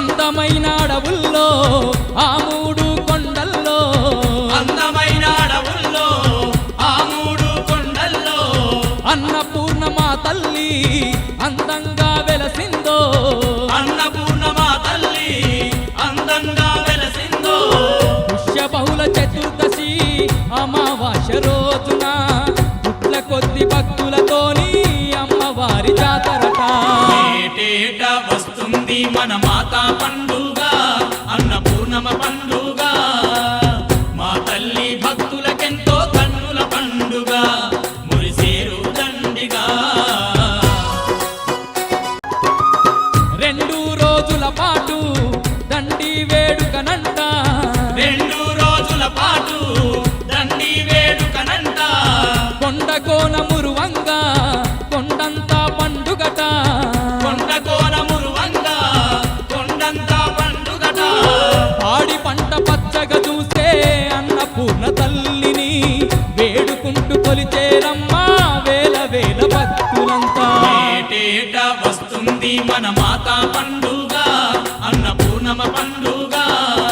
అందమైన అడవుల్లో ఆ మూడు కొండల్లో. అందమైన అడవుల్లో ఆ మూడు కొండల్లో. అన్నపూర్ణ మా తల్లి అందంగా వెలసిందో. అన్నపూర్ణమా తల్లి అందంగా వెలసిందో. పుష్య బహుళ చతుర్దశి అమావాస్య రోజున పుట్ల కొద్ది భక్తులతోని అమ్మవారి జాతరట. వస్తుంది మన మాతా పండుగ అన్నపూర్ణమ పండుగ. మా తల్లి భక్తులకెంతో కన్నుల పండుగ మురిసేరు దండిగా. రెండు రోజుల పాటు దండి వేడుకనంట. రెండు రోజుల పాటు దండి వేడుకనంట. కొండ కోన మురువంగా కొలిచేరమ్మా వేల వేల భక్తులంతా. వస్తుంది మన మాతా పండుగ.